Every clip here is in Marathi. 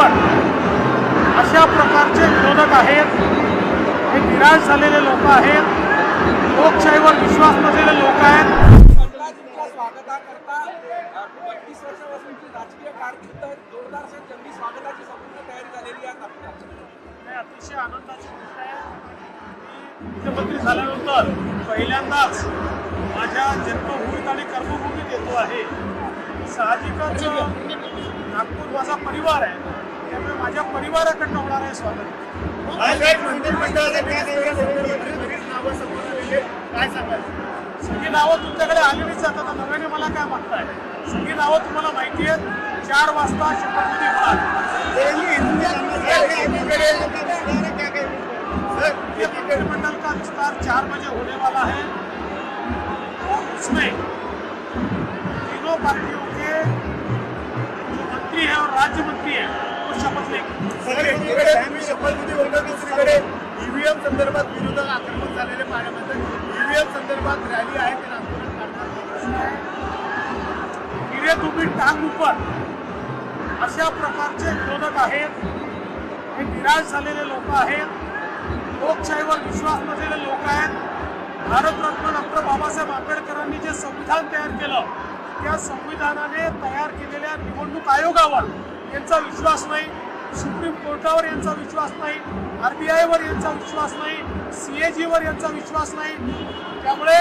ऊपर अशा प्रकारचे विरोधक आहेत. हे निराश झालेले लोक आहेत. लोकशाहीवर विश्वास नसलेले लोक आहेत. अतिशय आनंदाची गोष्ट आहे. मी मुख्यमंत्री झाल्यानंतर पहिल्यांदाच माझ्या जन्मभूमीत आणि कर्मभूमीत येतो आहे. साहजिकच नागपूर माझा परिवार आहे. त्यामुळे माझ्या परिवाराकडनं होणार आहे स्वागत. सगळी नावं तुमच्याकडे आलेलीच आता नव्याने मला काय मागताय? सगळी नावं तुम्हाला माहिती आहेत. चार वाजता शपथविधी होणार. मंत्रिमंडल का विस्तार चार बजे होने वाला है और उसमें तीनों पार्टियों के जो मंत्री हैं और राज्य मंत्री हैं. वो शपथविधी दुसरीकडे ईव्हीएम संदर्भात विरोधक आक्रमक झालेले पाहण्यामध्ये ईव्हीएम संदर्भात रॅली आहे ते नागपुरात तुम्ही टांग उपर. अशा प्रकारचे विरोधक आहेत. हे निराश झालेले लोक आहेत. लोकशाहीवर विश्वास नसलेले लोक आहेत. भारतरत्न डॉक्टर बाबासाहेब आंबेडकरांनी जे संविधान तयार केलं त्या संविधानाने तयार केलेल्या निवडणूक आयोगावर यांचा विश्वास नाही. सुप्रीम कोर्टावर यांचा विश्वास नाही आर बी आयवर यांचा विश्वास नाही सी ए जीवर यांचा विश्वास नाही. त्यामुळे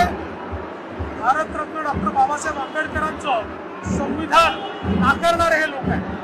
भारतरत्न डॉक्टर बाबासाहेब आंबेडकरांचं संविधान नाकारणारे हे लोक आहेत.